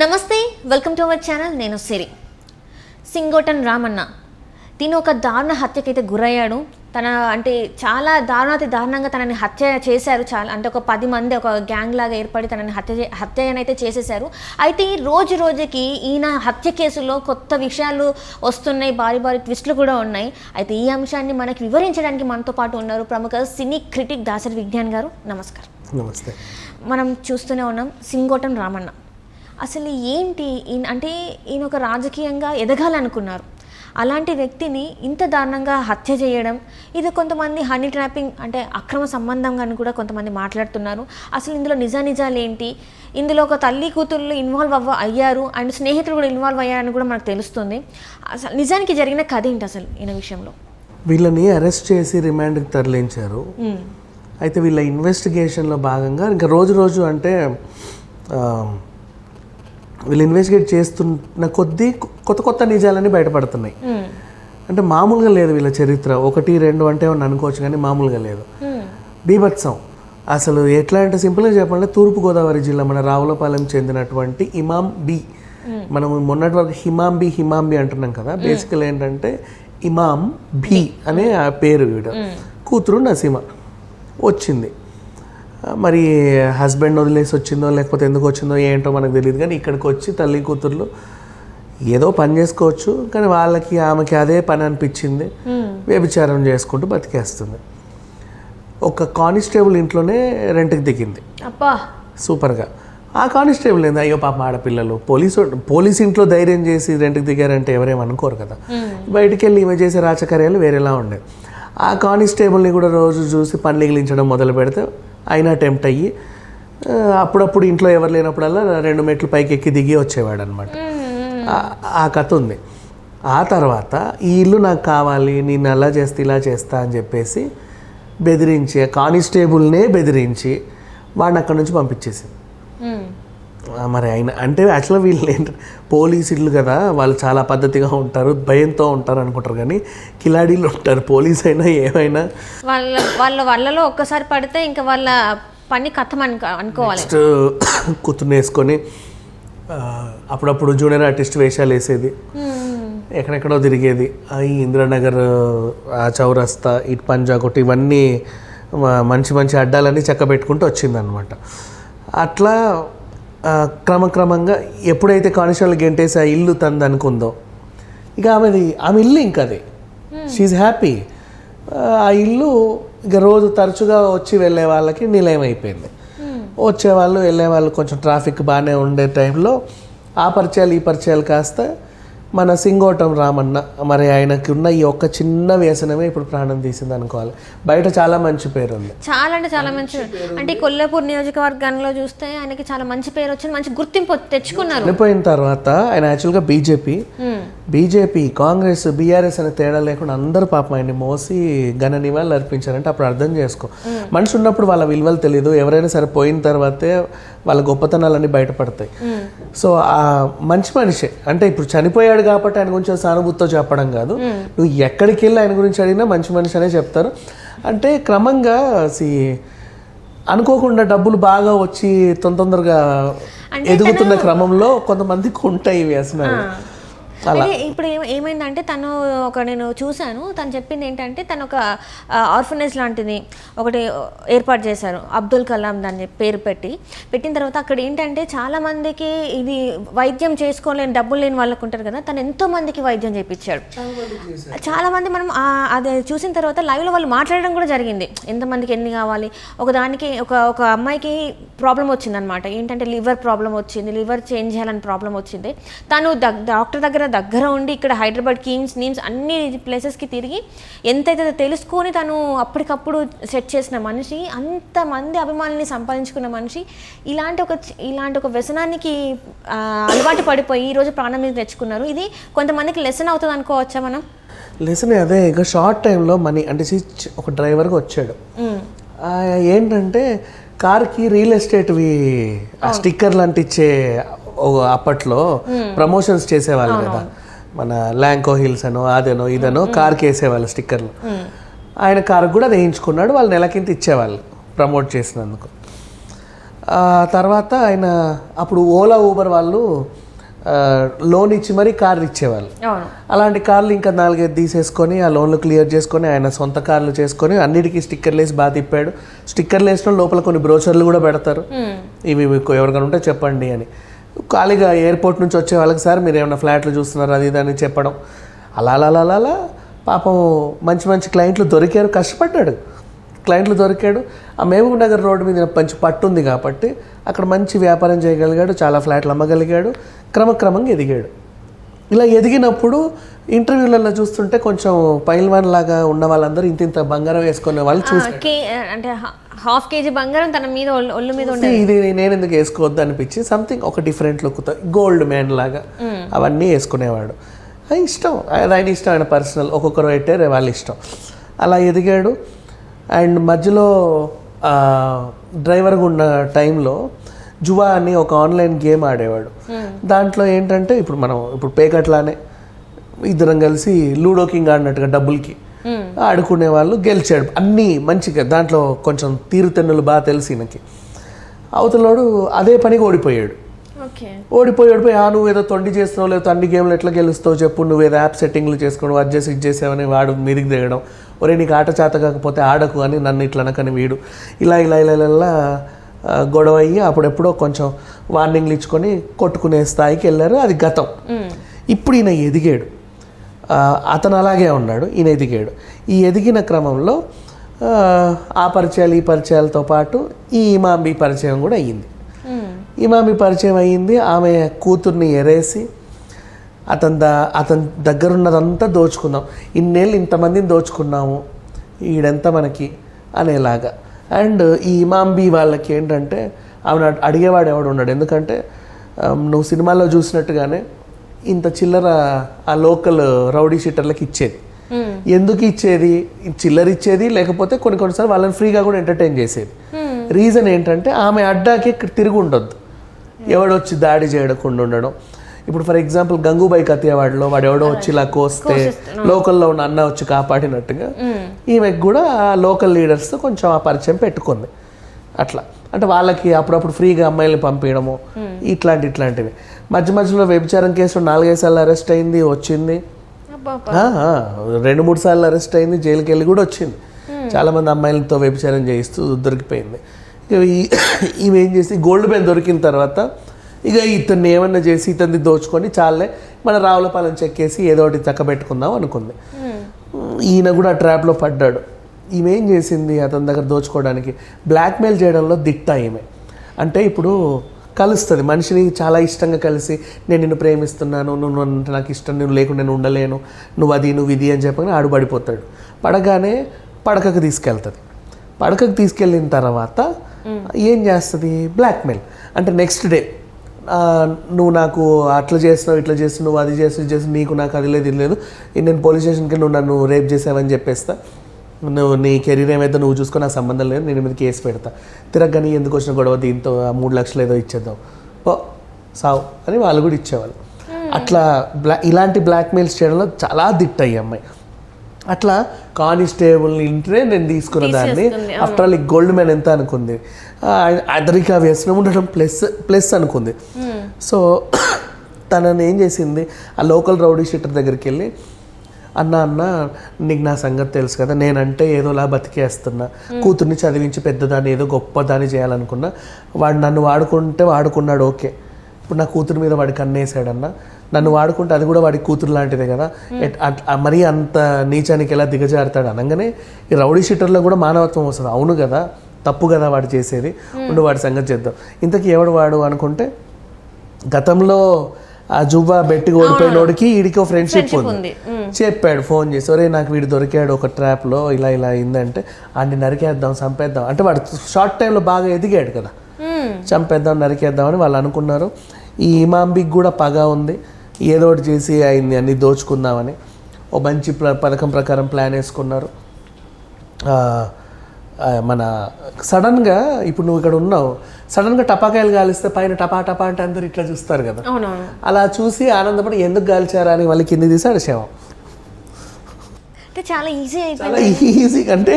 నమస్తే welcome to our channel నేను సిరి. సింగోటన్ రామన్న. తిను ఒక దారుణ హత్యకైతే గురయ్యాడు. తన అంటే చాలా దారుణాతి దారుణంగా తనని హత్య చేశారు. చాలా అంటే ఒక పది మంది ఒక గ్యాంగ్ లాగా ఏర్పడి తనని హత్య హత్యనైతే చేసేశారు. అయితే ఈ రోజు రోజుకి ఈయన హత్య కేసులో కొత్త విషయాలు వస్తున్నాయి. భారీ భారీ ట్విస్టులు కూడా ఉన్నాయి. అయితే ఈ అంశాన్ని మనకి వివరించడానికి మనతో పాటు ఉన్నారు ప్రముఖ సినీ క్రిటిక్ దాసరి విజ్ఞాన్ గారు. నమస్కారం. నమస్తే. మనం చూస్తూనే ఉన్నాం సింగోటం రామన్న. అసలు ఏంటి ఈయన అంటే ఈయన ఒక రాజకీయంగా ఎదగాలనుకున్నారు. అలాంటి వ్యక్తిని ఇంత దారుణంగా హత్య చేయడం ఇది కొంతమంది హనీ ట్రాపింగ్ అంటే అక్రమ సంబంధంగా అని కూడా కొంతమంది మాట్లాడుతున్నారు. అసలు ఇందులో నిజానిజాలు ఏంటి? ఇందులో ఒక తల్లి కూతుళ్ళు ఇన్వాల్వ్ అవ్వ అయ్యారు అండ్ స్నేహితులు కూడా ఇన్వాల్వ్ అయ్యారని కూడా మనకు తెలుస్తుంది. అసలు నిజానికి జరిగిన కథ ఏంటి అసలు ఈయన విషయంలో? వీళ్ళని అరెస్ట్ చేసి రిమాండ్కి తరలించారు. అయితే వీళ్ళ ఇన్వెస్టిగేషన్లో భాగంగా ఇంకా రోజు రోజు అంటే వీళ్ళు ఇన్వెస్టిగేట్ చేస్తున్న కొద్దీ కొత్త కొత్త నిజాలన్నీ బయటపడుతున్నాయి. అంటే మామూలుగా లేదు వీళ్ళ చరిత్ర. ఒకటి రెండు అంటే అనుకోవచ్చు కానీ మామూలుగా లేదు. బీభత్సం. అసలు ఎట్లా అంటే సింపుల్గా చెప్పాలంటే తూర్పుగోదావరి జిల్లా మన రావులపాలెం చెందినటువంటి ఇమాం బి. మనం మొన్నటి వరకు హిమాం బి హిమాం బి అంటున్నాం కదా. బేసికల్ ఏంటంటే ఇమాం బి అనే ఆ పేరు వీడు. కూతురు నసీమ. వచ్చింది. మరి హస్బెండ్ వదిలేసి వచ్చిందో లేకపోతే ఎందుకు వచ్చిందో ఏంటో మనకు తెలియదు కానీ ఇక్కడికి వచ్చి తల్లి కూతుర్లు ఏదో పని చేసుకోవచ్చు కానీ వాళ్ళకి ఆమెకి అదే పని అనిపించింది. వ్యభిచారం చేసుకుంటూ బతికేస్తుంది. ఒక కానిస్టేబుల్ ఇంట్లోనే రెంట్కి దిగింది. అబ్బా! సూపర్గా. ఆ కానిస్టేబుల్ ఏంది? అయ్యో పాప ఆడపిల్లలు. పోలీసు పోలీస్ ఇంట్లో ధైర్యం చేసి రెంట్కి దిగారంటే ఎవరేం అనుకోరు కదా. బయటికి వెళ్ళి ఈమె చేసే రాచకార్యాలు వేరేలా ఉండేవి. ఆ కానిస్టేబుల్ని కూడా రోజు చూసి పని మిగిలించడం మొదలు పెడితే అయినా టెంప్ట్ అయ్యి అప్పుడప్పుడు ఇంట్లో ఎవరు లేనప్పుడల్లా రెండు మెట్లు పైకి ఎక్కి దిగి వచ్చేవాడు అనమాట ఆ కథ ఉంది. ఆ తర్వాత ఈ ఇల్లు నాకు కావాలి నేను అలా చేస్తే ఇలా చేస్తా అని చెప్పేసి బెదిరించి కానిస్టేబుల్నే బెదిరించి వాడిని అక్కడి నుంచి పంపించేసింది. మరి ఆయన అంటే యాక్చువల్గా వీళ్ళు ఏంటి పోలీసు ఇల్లు కదా వాళ్ళు చాలా పద్ధతిగా ఉంటారు భయంతో ఉంటారు అనుకుంటారు కానీ కిలాడీలు ఉంటారు పోలీస్ అయినా ఏమైనా. వాళ్ళ వాళ్ళ వాళ్ళలో ఒక్కసారి పడితే ఇంకా వాళ్ళ పని కథం అనుకో అనుకోవాలి. నెక్స్ట్ కూతుర్ని వేసుకొని అప్పుడప్పుడు జూనియర్ ఆర్టిస్ట్ వేషాలు వేసేది. ఎక్కడెక్కడో తిరిగేది. ఈ ఇందిరానగర్ ఆ చౌరస్తా ఇటు పంజాగుట్ ఇవన్నీ మంచి మంచి అడ్డాలన్నీ చెక్క పెట్టుకుంటూ వచ్చిందనమాట అట్లా క్రమక్రమంగా ఎప్పుడైతే కానిస్టేబుల్ గెంటేసి ఆ ఇల్లు తంది అనుకుందో ఇక ఆమెది ఆమె ఇల్లు ఇంకా అది. షీఈ్ హ్యాపీ ఆ ఇల్లు ఇక రోజు తరచుగా వచ్చి వెళ్ళే వాళ్ళకి నిలయం అయిపోయింది. వచ్చేవాళ్ళు వెళ్ళేవాళ్ళు కొంచెం ట్రాఫిక్ బాగానే ఉండే టైంలో ఆ పరిచయాలు ఈ పరిచయాలు కాస్త మన సింగోటం రామన్న మరి ఆయనకి ఉన్న ఈ ఒక్క చిన్న వ్యసనమే ఇప్పుడు ప్రాణం తీసింది అనుకోవాలి. బయట చాలా మంచి పేరు ఉంది చాలా అంటే చాలా మంచి అంటే కొల్లాపూర్ నియోజకవర్గంలో చూస్తే ఆయనకి చాలా మంచి పేరు వచ్చింది మంచి గుర్తింపు తెచ్చుకున్నారు. చనిపోయిన తర్వాత ఆయన యాక్చువల్గా బీజేపీ. బీజేపీ కాంగ్రెస్ బీఆర్ఎస్ అనే తేడా లేకుండా అందరూ పాపం ఆయన్ని మోసి ఘన నివాళులు అర్పించారంటే అప్పుడు అర్థం చేసుకో. మనిషి ఉన్నప్పుడు వాళ్ళ విలువలు తెలియదు ఎవరైనా సరే పోయిన తర్వాతే వాళ్ళ గొప్పతనాలన్నీ బయటపడతాయి. సో ఆ మంచి మనిషే. అంటే ఇప్పుడు చనిపోయాడు కాబట్టి ఆయన గురించి సానుభూతితో చెప్పడం కాదు. నువ్వు ఎక్కడికి వెళ్ళి ఆయన గురించి అడిగినా మంచి మనిషి అనే చెప్తారు. అంటే క్రమంగా సి అనుకోకుండా డబ్బులు బాగా వచ్చి తొందర తొందరగా ఎదుగుతున్న క్రమంలో కొంతమందికి ఉంటాయి ఇవి వ్యసనాలు ఇప్పుడు ఏమ- ఏమైందంటే తను ఒక నేను చూశాను తను చెప్పింది ఏంటంటే తను ఒక ఆర్ఫనేజ్ లాంటిది ఒకటి ఏర్పాటు చేశారు అబ్దుల్ కలాం దాన్ని పేరు పెట్టి. పెట్టిన తర్వాత అక్కడ ఏంటంటే చాలా మందికి ఇది వైద్యం చేసుకోలేని డబ్బులు లేని వాళ్ళకు ఉంటారు కదా తను ఎంతో మందికి వైద్యం చేయించాడు చాలా మంది మనం ఆ, అది చూసిన తర్వాత లైవ్లో వాళ్ళు మాట్లాడడం కూడా జరిగింది. ఎంతమందికి ఎన్ని కావాలి? ఒక దానికి ఒక ఒక అమ్మాయికి ప్రాబ్లం వచ్చిందనమాట ఏంటంటే లివర్ ప్రాబ్లం వచ్చింది లివర్ చేంజ్ చేయాలని ప్రాబ్లం వచ్చింది. తను డాక్టర్ దగ్గర దగ్గర ఉండి ఇక్కడ హైదరాబాద్ కీమ్స్ నీమ్స్ అన్ని ప్లేసెస్కి తిరిగి ఎంతైతే తెలుసుకొని తను అప్పటికప్పుడు సెట్ చేసిన మనిషి అంతమంది అభిమానుల్ని సంపాదించుకున్న మనిషి ఇలాంటి ఒక ఇలాంటి ఒక వ్యసనానికి అలవాటు పడిపోయి ఈరోజు ప్రాణం మీద తెచ్చుకున్నారు. ఇది కొంతమందికి లెసన్ అవుతుంది అనుకోవచ్చా మనం? లెసన్ అదే ఇక షార్ట్ టైంలో మనీ అంటే ఒక డ్రైవర్గా వచ్చాడు. ఏంటంటే కార్కి రియల్ ఎస్టేట్వి ఆ స్టిక్కర్లు అంటించే అప్పట్లో ప్రమోషన్స్ చేసేవాళ్ళు కదా. మన ల్యాంకో హిల్స్ అనో అదనో ఇదనో కార్కి వేసేవాళ్ళు స్టిక్కర్లు. ఆయన కార్ కూడా వేయించుకున్నాడు వాళ్ళు నెలకింత ఇచ్చేవాళ్ళు ప్రమోట్ చేసినందుకు. తర్వాత ఆయన అప్పుడు ఓలా ఊబర్ వాళ్ళు లోన్ ఇచ్చి మరీ కార్లు ఇచ్చేవాళ్ళు. అలాంటి కార్లు ఇంకా నాలుగైదు తీసేసుకొని ఆ లోన్లు క్లియర్ చేసుకొని ఆయన సొంత కార్లు చేసుకొని అన్నిటికీ స్టిక్కర్లు వేసి బాగా తిప్పాడు. స్టిక్కర్లు వేసిన లోపల కొన్ని బ్రోచర్లు కూడా పెడతారు. ఇవి మీకు ఎవరికైనా ఉంటే చెప్పండి అని. ఖాళీగా ఎయిర్పోర్ట్ నుంచి వచ్చే వాళ్ళకి సార్ మీరు ఏమైనా ఫ్లాట్లు చూస్తున్నారు? అది ఇది అని చెప్పడం. అలా అలా అలా అలా పాపం మంచి మంచి క్లయింట్లు దొరికారు. కష్టపడ్డాడు. క్లయింట్లు దొరికాడు. ఆ మహబూబ్ నగర్ రోడ్డు మీద మంచి పట్టు ఉంది కాబట్టి అక్కడ మంచి వ్యాపారం చేయగలిగాడు. చాలా ఫ్లాట్లు అమ్మగలిగాడు. క్రమక్రమంగా ఎదిగాడు. ఇలా ఎదిగినప్పుడు ఇంటర్వ్యూలలో చూస్తుంటే కొంచెం పైల్వాన్ లాగా ఉన్న వాళ్ళందరూ ఇంత ఇంత బంగారం వేసుకునే వాళ్ళు చూసి అంటే హాఫ్ కేజీ బంగారం తన మీద ఒళ్ళు- మీద ఉండే ఇది నేను ఎందుకు వేసుకోవద్దు అనిపించి సంథింగ్ ఒక డిఫరెంట్ లుక్తో గోల్డ్ మ్యాన్ లాగా అవన్నీ వేసుకునేవాడు. అది ఇష్టం. అది ఆయన ఇష్టం ఆయన పర్సనల్ ఒక్కొక్కరు పెట్టారు వాళ్ళ ఇష్టం. అలా ఎదిగాడు. అండ్ మధ్యలో డ్రైవర్గా ఉన్న టైంలో జువా అని ఒక ఆన్లైన్ గేమ్ ఆడేవాడు. దాంట్లో ఏంటంటే ఇప్పుడు మనం ఇప్పుడు పేకట్లానే ఇద్దరం కలిసి లూడో కింగ్ ఆడినట్టుగా డబ్బులకి ఆడుకునే వాళ్ళు గెలిచాడు. అన్నీ మంచిగా దాంట్లో కొంచెం తీరుతెన్నులు బాగా తెలిసి ఈయనకి. అవతలోడు అదే పనికి ఓడిపోయాడు. ఓకే. ఓడిపోయి ఓడిపోయి ఆ నువ్వు ఏదో తొండి చేస్తున్నావు లేకపోతే అన్ని గేమ్లు ఎట్లా గెలుస్తావు చెప్పు నువ్వు ఏదో యాప్ సెట్టింగ్లు చేసుకోవడం అది చేసి ఇది చేసావని వాడు మీదికి దిగడం ఒరే నీకు ఆట చేత కాకపోతే ఆడకు అని నన్ను ఇట్లా అనకని వీడు. ఇలా ఇలా ఇలా ఇలా గొడవ అయ్యి అప్పుడెప్పుడో కొంచెం వార్నింగ్లు ఇచ్చుకొని కొట్టుకునే స్థాయికి వెళ్ళారు. అది గతం. ఇప్పుడు ఈయన ఎదిగాడు. అతను అలాగే ఉన్నాడు ఈయన ఎదిగాడు. ఈ ఎదిగిన క్రమంలో ఆ, పరిచయాలు ఈ పరిచయాలతో పాటు ఈ ఇమాంబి పరిచయం కూడా అయ్యింది. ఇమామి పరిచయం అయ్యింది ఆమె కూతుర్ని ఎరేసి అతని ద అతని దగ్గర ఉన్నదంతా దోచుకుందాం. ఇన్నేళ్ళు ఇంతమందిని దోచుకున్నాము ఈడెంత మనకి అనేలాగా. అండ్ ఈ ఇమాంబి వాళ్ళకి ఏంటంటే ఆమెను అడ్- అడిగేవాడు ఎవడు ఉన్నాడు ఎందుకంటే నువ్వు సినిమాలో చూసినట్టుగానే ఇంత చిల్లర ఆ లోకల్ రౌడీ షీటర్లకు ఇచ్చేది. ఎందుకు ఇచ్చేది? చిల్లర ఇచ్చేది లేకపోతే కొన్ని కొన్నిసార్లు వాళ్ళని ఫ్రీగా కూడా ఎంటర్టైన్ చేసేది. రీజన్ ఏంటంటే ఆమె అడ్డాకి తిరిగి ఉండొద్దు. ఎవడొచ్చి దాడి చేయకుండా ఉండడం. ఇప్పుడు ఫర్ ఎగ్జాంపుల్ గంగూబాయి కతియావాడలో వాడు ఎవడో వచ్చి ఇలా కోస్తే లోకల్లో ఉన్న అన్న వచ్చి కాపాడినట్టుగా ఈమెకు కూడా ఆ లోకల్ లీడర్స్తో కొంచెం ఆ పరిచయం పెట్టుకుంది. అట్లా. అంటే వాళ్ళకి అప్పుడప్పుడు ఫ్రీగా అమ్మాయిలు పంపించడము ఇట్లాంటి ఇట్లాంటివి. మధ్య మధ్యలో వ్యభిచారం కేసు నాలుగైదు సార్లు అరెస్ట్ అయింది వచ్చింది. ఆ, ఆ, రెండు మూడు సార్లు అరెస్ట్ అయింది జైలుకి వెళ్ళి కూడా వచ్చింది. చాలా మంది అమ్మాయిలతో వ్యభిచారం చేయిస్తూ దొరికిపోయింది. ఈమె ఏం చేసి గోల్డ్ పెన్ దొరికిన తర్వాత ఇక ఇతన్ని ఏమన్నా చేసి ఇతన్ని దోచుకొని చాలే మన రావులపాలెం చెక్కేసి ఏదో ఒకటి చక్కబెట్టుకుందాం అనుకుంది. ఈయన కూడా ట్రాప్లో పడ్డాడు. ఈమె ఏం చేసింది అతని దగ్గర దోచుకోవడానికి? బ్లాక్మెయిల్ చేయడంలో దిట్ట ఈమె. అంటే ఇప్పుడు కలుస్తుంది. మనిషిని చాలా ఇష్టంగా కలిసి నేను నిన్ను ప్రేమిస్తున్నాను నువ్వు అంటే నాకు ఇష్టం నువ్వు లేకుండా నేను ఉండలేను నువ్వు అది నువ్వు ఇది అని చెప్పగానే ఆడు పడిపోతాడు పడగానే పడకకు తీసుకెళ్తుంది. పడకకు తీసుకెళ్ళిన తర్వాత ఏం చేస్తుంది? బ్లాక్మెయిల్. అంటే నెక్స్ట్ డే నువ్వు నాకు అట్లా చేస్తున్నావు ఇట్లా చేస్తున్నావు నువ్వు అది చేసి ఇది చేసి నీకు నాకు అది లేదు ఇది లేదు నేను పోలీస్ స్టేషన్కి నువ్వు నన్ను రేప్ చేసావని చెప్పేస్తా. నువ్వు నీ కెరీర్ ఏమైతే నువ్వు చూసుకొని నాకు సంబంధం లేదు నేను మీద కేసు పెడతా. తిరగని ఎందుకు వచ్చిన గొడవ దీంతో ఆ మూడు లక్షలు ఏదో ఇచ్చేద్దాం. ఓ సావు అని వాళ్ళు కూడా ఇచ్చేవాళ్ళు. అట్లా బ్లా ఇలాంటి బ్లాక్మెయిల్స్ చేయడంలో చాలా దిట్ట ఈ అమ్మాయి. అట్లా కానిస్టేబుల్ ఇంటే నేను తీసుకున్న దాన్ని. ఆఫ్టర్ ఆల్ ఈ గోల్డ్ మ్యాన్ ఎంత అనుకుంది? ఆ, అదరిక వ్యసనం ఉండడం ప్లస్ ప్లస్ అనుకుంది. సో తనని ఏం చేసింది? ఆ లోకల్ రౌడీ షీటర్ దగ్గరికి వెళ్ళి అన్న అన్న నీకు నా సంగతి తెలుసు కదా నేనంటే ఏదోలా బతికేస్తున్నా. కూతుర్ని చదివించి పెద్దదాన్ని ఏదో గొప్పదాన్ని చేయాలనుకున్నా వాడు నన్ను వాడుకుంటే వాడుకున్నాడు ఓకే. ఇప్పుడు నా కూతురు మీద వాడి కన్నేసాడన్న నన్ను వాడుకుంటే అది కూడా వాడి కూతురు లాంటిదే కదా. మరీ అంత నీచానికి ఎలా దిగజారుతాడు అనగానే ఈ రౌడీ షీటర్లో కూడా మానవత్వం వస్తుంది. అవును కదా తప్పు కదా వాడు చేసేది. ఉండు వాడి సంగతి చేద్దాం ఇంతకీ ఎవడు వాడు అనుకుంటే గతంలో ఆ జువ్వా బెట్టి ఓడిపోయినోడికి వీడికి ఫ్రెండ్షిప్ ఉంది. చెప్పాడు ఫోన్ చేసి ఒరే నాకు వీడు దొరికాడు ఒక ట్రాప్లో ఇలా ఇలా అయిందంటే అన్ని నరికేద్దాం చంపేద్దాం. అంటే వాడు షార్ట్ టైంలో బాగా ఎదిగాడు కదా. చంపేద్దాం నరికేద్దాం అని వాళ్ళు అనుకున్నారు. ఈ ఇమాంబికి కూడా పగ ఉంది. ఏదో ఒకటి చేసి అయింది అన్ని దోచుకుందామని. ఓ మంచి పథకం ప్రకారం ప్లాన్ వేసుకున్నారు. మన సడన్గా ఇప్పుడు నువ్వు ఇక్కడ ఉన్నావు. సడన్గా టపాకాయలు కాలిస్తే పైన టపా టపా అంటే అందరు ఇట్లా చూస్తారు కదా. అలా చూసి ఆనందపడి ఎందుకు కాల్చారా అని మళ్ళీ కింది తీసి అడిచాము అంటే చాలా ఈజీ చాలా ఈజీ అంటే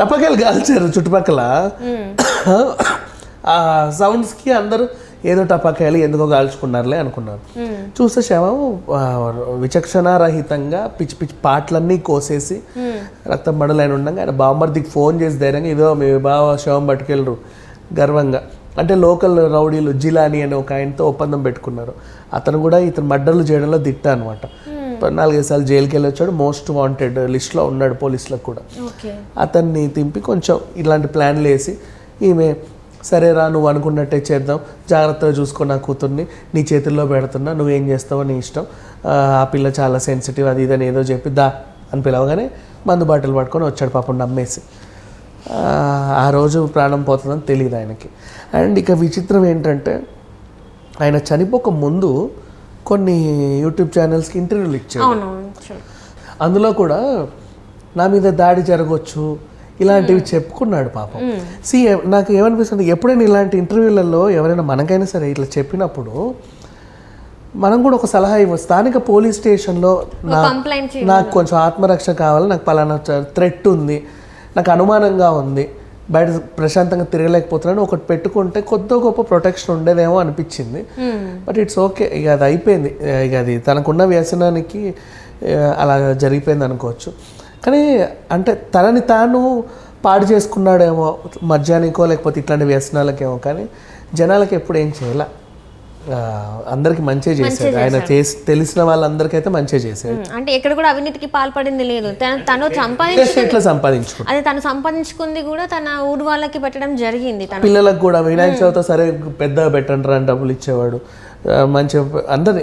టపాకాయలు కాల్చారు చుట్టుపక్కల. ఆ సౌండ్స్కి అందరూ ఏదో టపాకాయలు ఎందుకో కాల్చుకున్నారులే అనుకున్నారు. చూస్తే శవం విచక్షణారహితంగా పిచ్చి పిచ్చి పాటలన్నీ కోసేసి రక్తం మడలైన ఉండగా ఆయన బామ్మర్దికి ఫోన్ చేసి ధైర్యంగా ఇదో మీ బావ శవం పట్టుకెళ్ళరు గర్వంగా. అంటే లోకల్ రౌడీలు జిలాని అనే ఒక ఆయనతో ఒప్పందం పెట్టుకున్నారు. అతను కూడా ఇతను మర్డర్లు చేయడంలో దిట్ట అనమాట నాలుగైదు సార్లు జైలుకి వెళ్ళి వచ్చాడు మోస్ట్ వాంటెడ్ లిస్ట్లో ఉన్నాడు పోలీసులకు కూడా. అతన్ని తింపి కొంచెం ఇలాంటి ప్లాన్లు వేసి ఈమె సరేరా నువ్వు అనుకున్నట్టే చేద్దాం. జాగ్రత్తగా చూసుకో నా కూతుర్ని. నీ చేతుల్లో పెడుతున్నా. నువ్వేం చేస్తావో నీ ఇష్టం. ఆ పిల్ల చాలా సెన్సిటివ్ అది ఇదని ఏదో చెప్పి దా అని పిలవగానే మందు బాటిల్ పట్టుకొని వచ్చాడు పాపం నమ్మేసి. ఆ, రోజు ప్రాణం పోతుందని తెలియదు ఆయనకి. అండ్ ఇక విచిత్రం ఏంటంటే ఆయన చనిపోక ముందు కొన్ని యూట్యూబ్ ఛానల్స్కి ఇంటర్వ్యూలు ఇచ్చాడు. అందులో కూడా నా మీద దాడి జరగవచ్చు ఇలాంటివి చెప్పుకున్నాడు పాపం. సి నాకు ఏమనిపిస్తుంది ఎప్పుడైనా ఇలాంటి ఇంటర్వ్యూలలో ఎవరైనా మనకైనా సరే ఇట్లా చెప్పినప్పుడు మనం కూడా ఒక సలహా ఇవ్వ స్థానిక పోలీస్ స్టేషన్లో నాకు కొంచెం ఆత్మరక్ష కావాలి నాకు పలానా థ్రెట్ ఉంది నాకు అనుమానంగా ఉంది బయట ప్రశాంతంగా తిరగలేకపోతున్నాను ఒకటి పెట్టుకుంటే కొద్ది గొప్ప ప్రొటెక్షన్ ఉండేదేమో అనిపించింది. బట్ ఇట్స్ ఓకే ఇక అది అయిపోయింది. ఇక అది తనకున్న వ్యసనానికి అలా జరిగిపోయింది అనుకోవచ్చు. కానీ అంటే తనని తాను పాడు చేసుకున్నాడేమో మద్యానికో లేకపోతే ఇట్లాంటి వ్యసనాలకేమో కానీ జనాలకి ఎప్పుడు ఏం చేయాల? అందరికి మంచి చేశాడు. ఆయన చేసి తెలిసిన వాళ్ళందరికైతే మంచి చేశాడు. ఉమ్, అంటే ఎక్కడ కూడా అవినీతికి పాల్పడింది లేదు. తను సంపాదించు అదే తను సంపాదించుకుంది కూడా తన ఊరు వాళ్ళకి పెట్టడం జరిగింది పిల్లలకు కూడా వినాయక చవితి సరే పెద్దగా పెట్టండి డబ్బులు ఇచ్చేవాడు. మంచి అందరి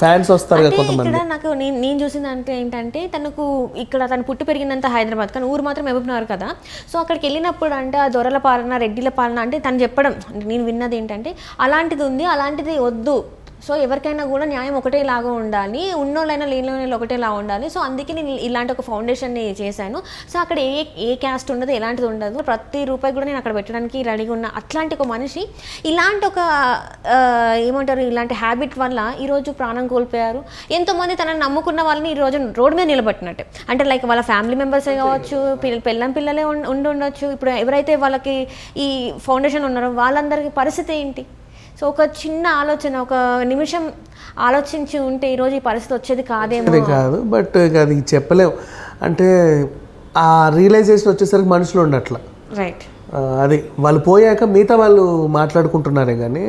ఫ్యాన్స్ వస్తారు కదా కొంతమంది. ఇక్కడ నాకు నేను చూసిన అంటే ఏంటంటే తనకు ఇక్కడ తను పుట్టి పెరిగినంత హైదరాబాద్ కానీ ఊరు మాత్రం మహబూబ్నగర్ కదా. సో అక్కడికి వెళ్ళినప్పుడు అంటే ఆ దొరల పాలన రెడ్డిల పాలన అంటే తను చెప్పడం నేను విన్నది ఏంటంటే అలాంటిది ఉంది అలాంటిది వద్దు. సో ఎవరికైనా కూడా న్యాయం ఒకటేలాగా ఉండాలి ఉన్నోళ్ళైనా లేనివాళ్ళు ఒకటేలా ఉండాలి. సో అందుకే నేను ఇలాంటి ఒక ఫౌండేషన్ని చేశాను. సో అక్కడ ఏ ఏ క్యాస్ట్ ఉండదు ఎలాంటిది ఉండదు ప్రతి రూపాయి కూడా నేను అక్కడ పెట్టడానికి రెడీగా ఉన్న అట్లాంటి ఒక మనిషి. ఇలాంటి ఒక ఏమంటారు ఇలాంటి హ్యాబిట్ వల్ల ఈరోజు ప్రాణం కోల్పోయారు. ఎంతోమంది తనని నమ్ముకున్న వాళ్ళని ఈరోజు రోడ్డు మీద నిలబెట్టినట్టే. అంటే లైక్ వాళ్ళ ఫ్యామిలీ మెంబర్సే కావచ్చు పిల్ల పిల్లలే ఉండి ఉండొచ్చు. ఇప్పుడు ఎవరైతే వాళ్ళకి ఈ ఫౌండేషన్ ఉన్నారో వాళ్ళందరికీ పరిస్థితి ఏంటి? సో ఒక చిన్న ఆలోచన ఒక నిమిషం ఆలోచించి ఉంటే ఈరోజు ఈ పరిస్థితి వచ్చేది కాదేమో. కాదు బట్ అది చెప్పలేం. అంటే ఆ రియలైజేషన్ వచ్చేసరికి మనుషులు ఉండట్ల. రైట్ అది వాళ్ళు పోయాక మిగతా వాళ్ళు మాట్లాడుకుంటున్నారే కానీ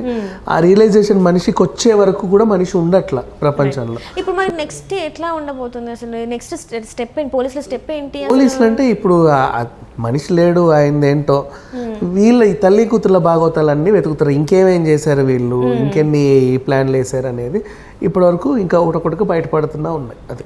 ఆ రియలైజేషన్ మనిషికి వచ్చే వరకు కూడా మనిషి ఉండట్ల ప్రపంచంలో. ఇప్పుడు మరి నెక్స్ట్ ఎట్లా ఉండబోతుంది అసలు? నెక్స్ట్ స్టెప్ ఏంటి? పోలీసుల స్టెప్ ఏంటి పోలీసులు అంటే ఇప్పుడు మనిషి లేడు ఆయన ఏంటో వీళ్ళ ఈ తల్లి కూతుర్ల భాగవతాలన్నీ వెతుకుతారు. ఇంకేమేం చేశారు వీళ్ళు? ఇంకెన్ని ప్లాన్లు వేశారు అనేది ఇప్పటి వరకు ఇంకా ఒకటొకటికి బయటపడుతున్నా ఉన్నాయి. అది.